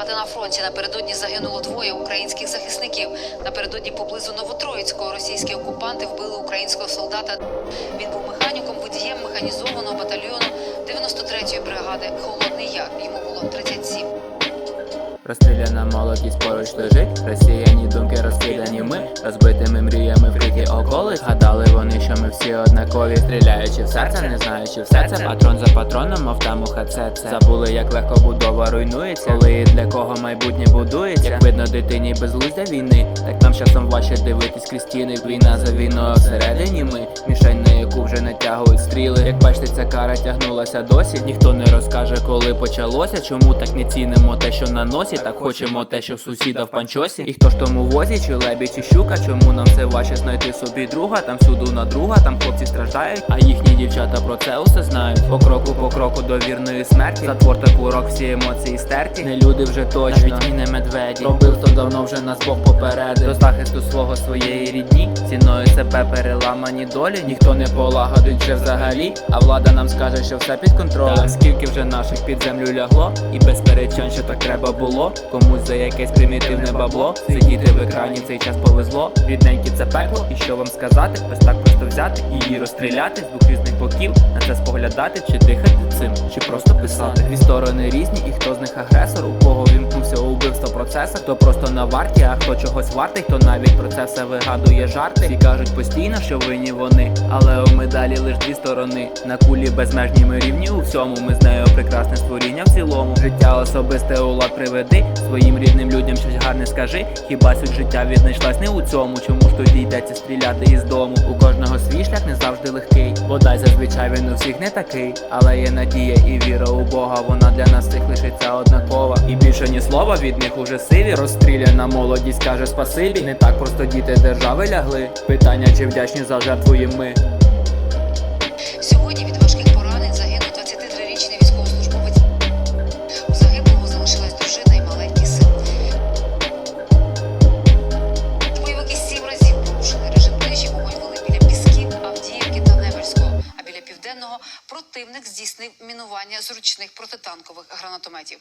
втрати на фронті. Напередодні загинуло двоє українських захисників. Напередодні поблизу Новотроїцького російські окупанти вбили українського солдата. Він був механіком, водієм механізованого батальйону 93-ї бригади Холодний Яр. Йому було 37. Розстріляна молодість поруч лежить, Росіяні думки розкидані ми, розбитими мріями вкриті околиць. Гадали вони, що ми всі однакові, стріляючи в серце, не знаючи все це. Патрон за патроном, мов там у хацеце це. Забули, як легко будова руйнується, коли і для кого майбутнє будується. Як видно дитині безлуздя війни, так нам часом важче дивитись крізь стіни. Війна за війною всередині ми, мішень вже натягують стріли. Як бачите, ця кара тягнулася досі. Ніхто не розкаже, коли почалося. Чому так не цінимо те, що на носі, так хочемо те, що сусіда в панчосі. І хто ж тому возі, чи лебі, чи щука, чому нам все важче знайти собі друга? Там всюду на друга, там хлопці страждають, а їхні дівчата про це усе знають. По кроку, по кроку до вірної смерті. Затвор та курок, всі емоції стерті. Не люди вже точно, і не медведі. Робив то давно вже нас Бог попередив До захисту свого своєї рідні. Ціною себе переламані долі. Ніхто не полагодить вже взагалі. А влада нам скаже, що все під контролем. Так, скільки вже наших під землю лягло, і без перечань, що так треба було. Комусь за якесь примітивне бабло. Сидіти в екрані цей час повезло. Рідненькі це пекло, і що вам сказати? Ось так просто взяти і її розстріляти з двох різних боків. На це споглядати, чи дихати цим, чи просто писати. Дві сторони різні, і хто з них агресор, у кого вімкнувся у вбивство процеса, хто просто на варті, а хто чогось вартий, хто навіть про це все вигадує жарти. Всі кажуть постійно, що винні вони, але у медалі лиш дві сторони. На кулі безмежні ми рівні у всьому. Ми з нею прекрасне створіння в цілому. Життя особисте у лад приведи. Своїм рідним людям щось гарне скажи. Хіба суть життя віднайшлась не у цьому? Чому ж тоді йдеться стріляти із дому? У кожного свій шлях не завжди легкий. Бодай зазвичай він у всіх не такий, але є надія і віра у Бога. Вона для нас всіх лишиться однакова. І більше ні слова від них уже сиві. Розстріляна молодість каже спасибі. Не так просто діти держави лягли. Питання, чи вдячні за жертву ми. А противник здійснив мінування з ручних протитанкових гранатометів.